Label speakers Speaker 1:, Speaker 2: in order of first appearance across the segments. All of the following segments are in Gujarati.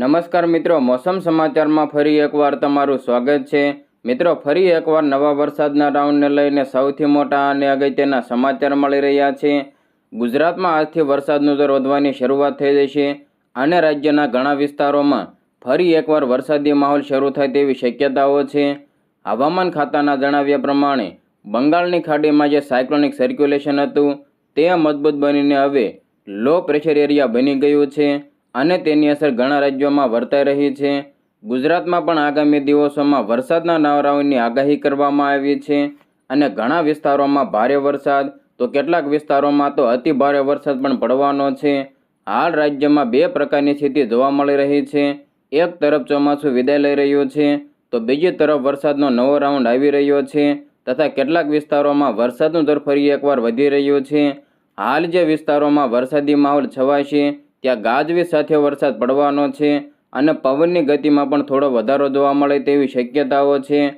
Speaker 1: નમસ્કાર મિત્રો, મોસમ સમાચારમાં ફરી એકવાર તમારું સ્વાગત છે. મિત્રો, ફરી એકવાર નવા વરસાદના રાઉન્ડને લઈને સૌથી મોટા અને અગત્યના સમાચાર મળી રહ્યા છે. ગુજરાતમાં આજથી વરસાદનું દર વધવાની શરૂઆત થઈ જશે અને રાજ્યના ઘણા વિસ્તારોમાં ફરી એકવાર વરસાદી માહોલ શરૂ થાય તેવી શક્યતાઓ છે. હવામાન ખાતાના જણાવ્યા પ્રમાણે, બંગાળની ખાડીમાં જે સાયક્લોનિક સર્ક્યુલેશન હતું તે મજબૂત બનીને હવે લો પ્રેશર એરિયા બની ગયું છે. અને તેની અસર ઘણા રાજ્યોમાં વર્તાઈ રહી છે. ગુજરાતમાં પણ આગામી દિવસોમાં વરસાદના નવા રાઉન્ડની આગાહી કરવામાં આવી છે અને ઘણા વિસ્તારોમાં ભારે વરસાદ, તો કેટલાક વિસ્તારોમાં તો અતિ ભારે વરસાદ પણ પડવાનો છે. હાલ રાજ્યમાં બે પ્રકારની સ્થિતિ જોવા મળી રહી છે. એક તરફ ચોમાસું વિદાય લઈ રહ્યું છે, તો બીજી તરફ વરસાદનો નવો રાઉન્ડ આવી રહ્યો છે તથા કેટલાક વિસ્તારોમાં વરસાદનું દર ફરી એકવાર વધી રહ્યું છે. હાલ જે વિસ્તારોમાં વરસાદી માહોલ છવાશે ત્યાં ગાજવીજ સાથે વરસાદ પડવાનો છે અને પવનની ગતિમાં પણ થોડો વધારો જોવા મળે તેવી શક્યતાઓ છે.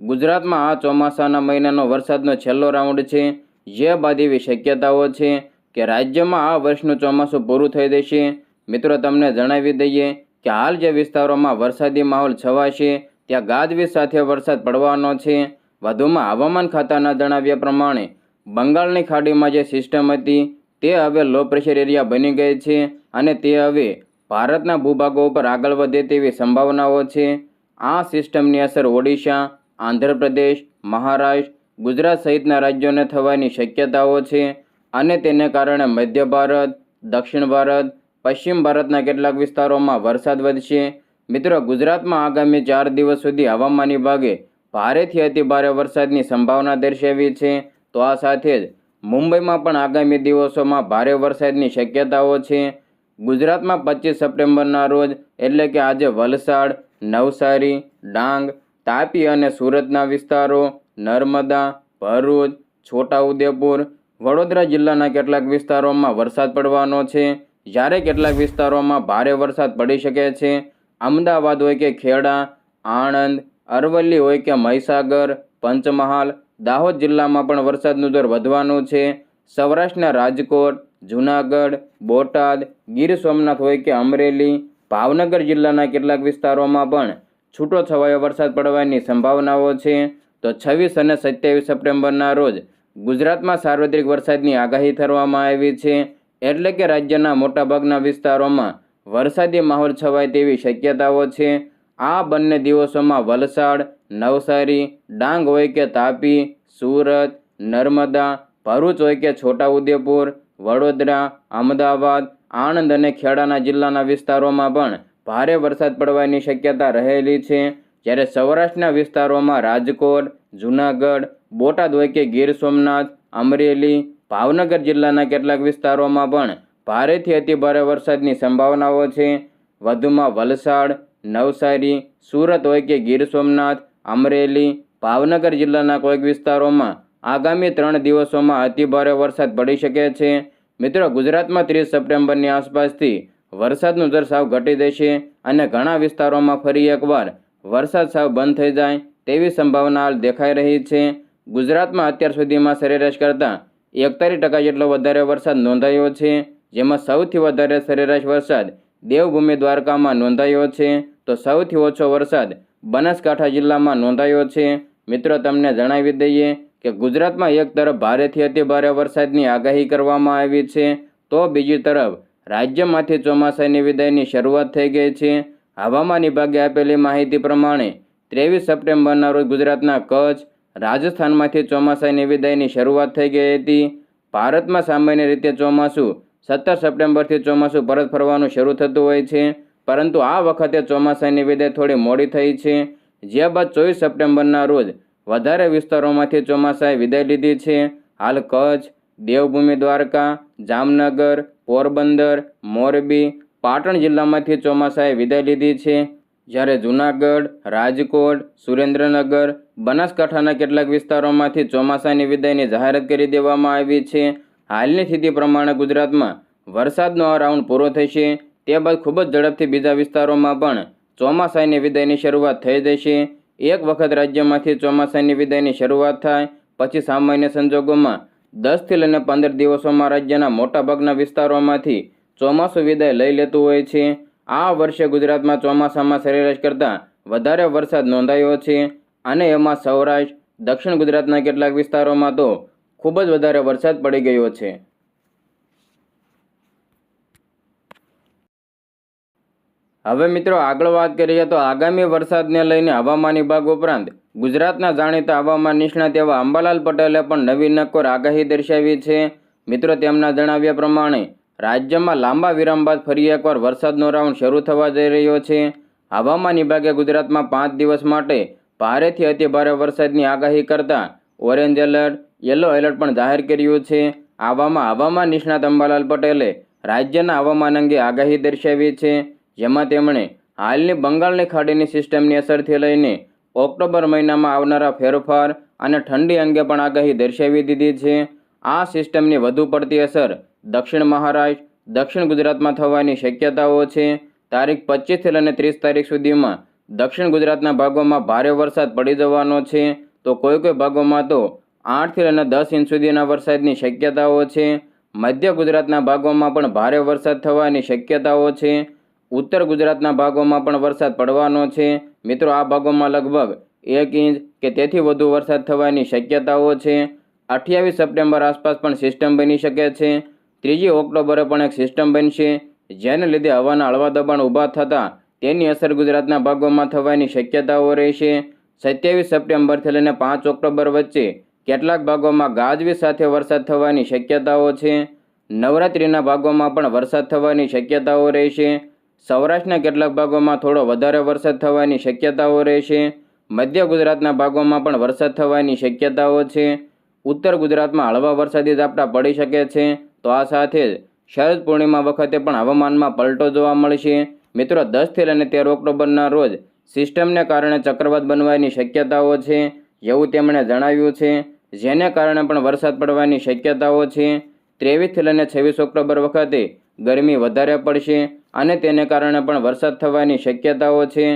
Speaker 1: ગુજરાતમાં આ ચોમાસાના મહિનાનો વરસાદનો છેલ્લો રાઉન્ડ છે. જે બાદ એવી શક્યતાઓ છે કે રાજ્યમાં આ વર્ષનું ચોમાસું પૂરું થઈ જશે. મિત્રો, તમને જણાવી દઈએ કે હાલ જે વિસ્તારોમાં વરસાદી માહોલ છવાશે, ત્યાં ગાજવીજ સાથે વરસાદ પડવાનો છે. વધુમાં હવામાન ખાતાના જણાવ્યા પ્રમાણે બંગાળની ખાડીમાં જે સિસ્ટમ હતી, તે હવે લો પ્રેશર એરિયા બની ગઈ છે. અને તે હવે ભારતના ભૂભાગો ઉપર આગળ વધે તેવી સંભાવનાઓ છે. આ સિસ્ટમની અસર ઓડિશા, આંધ્રપ્રદેશ, મહારાષ્ટ્ર, ગુજરાત સહિતના રાજ્યોને થવાની શક્યતાઓ છે અને તેને કારણે મધ્ય ભારત, દક્ષિણ ભારત, પશ્ચિમ ભારતના કેટલાક વિસ્તારોમાં વરસાદ વધશે. મિત્રો, ગુજરાતમાં આગામી ચાર દિવસ સુધી હવામાન વિભાગે ભારેથી અતિ ભારે વરસાદની સંભાવના દર્શાવી છે. તો આ સાથે જ મુંબઈમાં પણ આગામી દિવસોમાં ભારે વરસાદની શક્યતાઓ છે. ગુજરાતમાં પચીસ સપ્ટેમ્બરના રોજ એટલે કે આજે વલસાડ, નવસારી, ડાંગ, તાપી અને સુરતના વિસ્તારો નર્મદા, ભરૂચ, છોટાઉદેપુર, વડોદરા જિલ્લાના કેટલાક વિસ્તારોમાં વરસાદ પડવાનો છે. જ્યારે કેટલાક વિસ્તારોમાં ભારે વરસાદ પડી શકે છે. અમદાવાદ હોય કે ખેડા, આણંદ, અરવલ્લી હોય કે મહીસાગર, પંચમહાલ, દાહોદ જિલ્લામાં પણ વરસાદનું દર વધવાનું છે. સૌરાષ્ટ્રના રાજકોટ જૂનાગઢ, બોટાદ, ગીર સોમનાથ હોય કે અમરેલી, ભાવનગર જિલ્લાના કેટલાક વિસ્તારોમાં પણ છૂટો છવાયો વરસાદ પડવાની સંભાવનાઓ છે. તો છવ્વીસ અને સત્યાવીસ સપ્ટેમ્બરના રોજ ગુજરાતમાં સાર્વત્રિક વરસાદની આગાહી કરવામાં આવી છે. એટલે કે રાજ્યના મોટાભાગના વિસ્તારોમાં વરસાદી માહોલ છવાય તેવી શક્યતાઓ છે. આ બંને દિવસોમાં વલસાડ, નવસારી, ડાંગ હોય કે તાપી, સુરત, નર્મદા, ભરૂચ હોય કે છોટાઉદેપુર વડોદરા, અમદાવાદ, આણંદ અને ખેડાના જિલ્લાના વિસ્તારોમાં પણ ભારે વરસાદ પડવાની શક્યતા રહેલી છે. જ્યારે સૌરાષ્ટ્રના વિસ્તારોમાં રાજકોટ, જૂનાગઢ, બોટાદ હોય કે ગીર સોમનાથ, અમરેલી, ભાવનગર જિલ્લાના કેટલાક વિસ્તારોમાં પણ ભારેથી અતિભારે વરસાદની સંભાવનાઓ છે. વધુમાં વલસાડ, નવસારી, સુરત હોય કે ગીર સોમનાથ, અમરેલી, ભાવનગર જિલ્લાના કોઈક વિસ્તારોમાં આગામી ત્રણ દિવસોમાં અતિભારે વરસાદ પડી શકે છે. મિત્રો, ગુજરાતમાં ત્રીસ સપ્ટેમ્બરની આસપાસથી વરસાદનું દર સાવ ઘટી જશે અને ઘણા વિસ્તારોમાં ફરી એકવાર વરસાદ સાવ બંધ થઈ જાય તેવી સંભાવના હાલ દેખાઈ રહી છે. ગુજરાતમાં અત્યાર સુધીમાં સરેરાશ કરતાં એકતાલીસ ટકા જેટલો વધારે વરસાદ નોંધાયો છે, જેમાં સૌથી વધારે સરેરાશ વરસાદ દેવભૂમિ દ્વારકામાં નોંધાયો છે. તો સૌથી ઓછો વરસાદ બનાસકાંઠા જિલ્લામાં નોંધાયો છે. મિત્રો, તમને જણાવી દઈએ કે ગુજરાતમાં એક તરફ ભારેથી અતિભારે વરસાદની આગાહી કરવામાં આવી છે, તો બીજી તરફ રાજ્યમાંથી ચોમાસાની વિદાયની શરૂઆત થઈ ગઈ છે. હવામાન વિભાગે આપેલી માહિતી પ્રમાણે ત્રેવીસ સપ્ટેમ્બરના રોજ ગુજરાતના કચ્છ, રાજસ્થાનમાંથી ચોમાસાની વિદાયની શરૂઆત થઈ ગઈ હતી. ભારતમાં સામાન્ય રીતે ચોમાસું સત્તર સપ્ટેમ્બરથી ચોમાસું પરત ફરવાનું શરૂ થતું હોય છે, પરંતુ આ વખતે ચોમાસાની વિદાય થોડી મોડી થઈ છે. જે બાદ ચોવીસ સપ્ટેમ્બરના રોજ વધારે વિસ્તારોમાંથી ચોમાસાએ વિદાય લીધી છે. હાલ કચ્છ, દેવભૂમિ, દ્વારકા, જામનગર, પોરબંદર, મોરબી, પાટણ જિલ્લામાંથી ચોમાસાએ વિદાય લીધી છે. જ્યારે જૂનાગઢ, રાજકોટ, સુરેન્દ્રનગર, બનાસકાંઠાના કેટલાક વિસ્તારોમાંથી ચોમાસાની વિદાયની જાહેરાત કરી દેવામાં આવી છે. હાલની સ્થિતિ પ્રમાણે ગુજરાતમાં વરસાદનો આ રાઉન્ડ પૂરો થશે. તે બાદ ખૂબ જ ઝડપથી બીજા વિસ્તારોમાં પણ ચોમાસાની વિદાયની શરૂઆત થઈ જશે. એક વખત રાજ્યમાંથી ચોમાસાની વિદાયની શરૂઆત થાય, પછી સામાન્ય સંજોગોમાં દસથી લઈને પંદર દિવસોમાં રાજ્યના મોટાભાગના વિસ્તારોમાંથી ચોમાસું વિદાય લઈ લેતું હોય છે. આ વર્ષે ગુજરાતમાં ચોમાસામાં સરેરાશ કરતાં વધારે વરસાદ નોંધાયો છે અને એમાં સૌરાષ્ટ્ર, દક્ષિણ ગુજરાતના કેટલાક વિસ્તારોમાં તો ખૂબ જ વધારે વરસાદ પડી ગયો છે. હવે મિત્રો આગળ વાત કરીએ તો આગામી વરસાદને લઈને હવામાન વિભાગ ઉપરાંત ગુજરાતના જાણીતા હવામાન નિષ્ણાત એવા અંબાલાલ પટેલે પણ નવી નક્કોર આગાહી દર્શાવી છે. મિત્રો તેમના જણાવ્યા પ્રમાણે રાજ્યમાં લાંબા વિરામ બાદ ફરી એકવાર વરસાદનો રાઉન્ડ શરૂ થવા જઈ રહ્યો છે. હવામાન વિભાગે ગુજરાતમાં પાંચ દિવસ માટે ભારેથી અતિભારે વરસાદની આગાહી કરતા ઓરેન્જ એલર્ટ, યલો એલર્ટ પણ જાહેર કર્યું છે. આવામાં હવામાન નિષ્ણાત અંબાલાલ પટેલે રાજ્યના હવામાન અંગે આગાહી દર્શાવી છે. જેમાં તેમણે હાલની બંગાળની ખાડીની સિસ્ટમની અસરથી લઈને ઓક્ટોબર મહિનામાં આવનારા ફેરફાર અને ઠંડી અંગે પણ આગાહી દર્શાવી દીધી છે. આ સિસ્ટમની વધુ પડતી અસર દક્ષિણ મહારાષ્ટ્ર, દક્ષિણ ગુજરાતમાં થવાની શક્યતાઓ છે. તારીખ પચીસથી લઈને ત્રીસ તારીખ સુધીમાં દક્ષિણ ગુજરાતના ભાગોમાં ભારે વરસાદ પડી જવાનો છે. તો કોઈ કોઈ ભાગોમાં તો આઠથી લઈને દસ ઇંચ સુધીના વરસાદની શક્યતાઓ છે. મધ્ય ગુજરાતના ભાગોમાં પણ ભારે વરસાદ થવાની શક્યતાઓ છે. ઉત્તર ગુજરાતના ભાગોમાં પણ વરસાદ પડવાનો છે. મિત્રો, આ ભાગોમાં લગભગ એક ઇંચ કે તેથી વધુ વરસાદ થવાની શક્યતાઓ છે. અઠ્યાવીસ સપ્ટેમ્બર આસપાસ પણ સિસ્ટમ બની શકે છે. ત્રીજી ઓક્ટોબરે પણ એક સિસ્ટમ બનશે, જેને લીધે હવાના હળવા દબાણ ઊભા થતાં તેની અસર ગુજરાતના ભાગોમાં થવાની શક્યતાઓ રહેશે. સત્યાવીસ સપ્ટેમ્બરથી લઈને પાંચ ઓક્ટોબર વચ્ચે કેટલાક ભાગોમાં ગાજવી સાથે વરસાદ થવાની શક્યતાઓ છે. નવરાત્રિના ભાગોમાં પણ વરસાદ થવાની શક્યતાઓ રહેશે. સૌરાષ્ટ્રના કેટલાક ભાગોમાં થોડો વધારે વરસાદ થવાની શક્યતાઓ રહેશે મધ્ય ગુજરાતના ભાગોમાં પણ વરસાદ થવાની શક્યતાઓ છે. ઉત્તર ગુજરાતમાં હળવા વરસાદી ઝાપટા પડી શકે છે. તો આ સાથે જ શરદ પૂર્ણિમા વખતે પણ હવામાનમાં પલટો જોવા મળશે. મિત્રો, દસથી લઈને તેર ઓક્ટોબરના રોજ સિસ્ટમને કારણે ચક્રવાત બનવાની શક્યતાઓ છે, એવું તેમણે જણાવ્યું છે. જેને કારણે પણ વરસાદ પડવાની શક્યતાઓ છે. ત્રેવીસથી લઈને છવ્વીસ ઓક્ટોબર વખતે ગરમી વધારે પડશે અને તેને કારણે પણ વરસાદ થવાની શક્યતાઓ છે.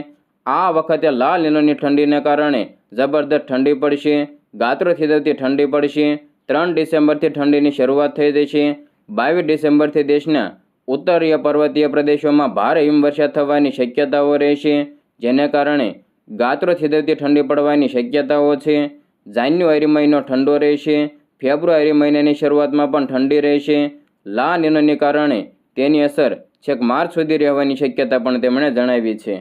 Speaker 1: આ વખતે લાલ લીલોની ઠંડીને કારણે જબરદસ્ત ઠંડી પડશે ગાત્રો થીજવતી ઠંડી પડશે, ત્રણ ડિસેમ્બરથી ઠંડીની શરૂઆત થઈ જશે બાવીસ ડિસેમ્બરથી દેશના ઉત્તરીય પર્વતીય પ્રદેશોમાં ભારે હિમવર્ષા થવાની શક્યતાઓ રહેશે, જેને કારણે ગાત્રો થીજવતી ઠંડી પડવાની શક્યતાઓ છે. જાન્યુઆરી મહિનો ઠંડો રહેશે, ફેબ્રુઆરી મહિનાની શરૂઆતમાં પણ ઠંડી રહેશે લા નિનોને કારણે તેની અસર છેક માર્ચ સુધી રહેવાની શક્યતા પણ તેમણે જણાવી છે.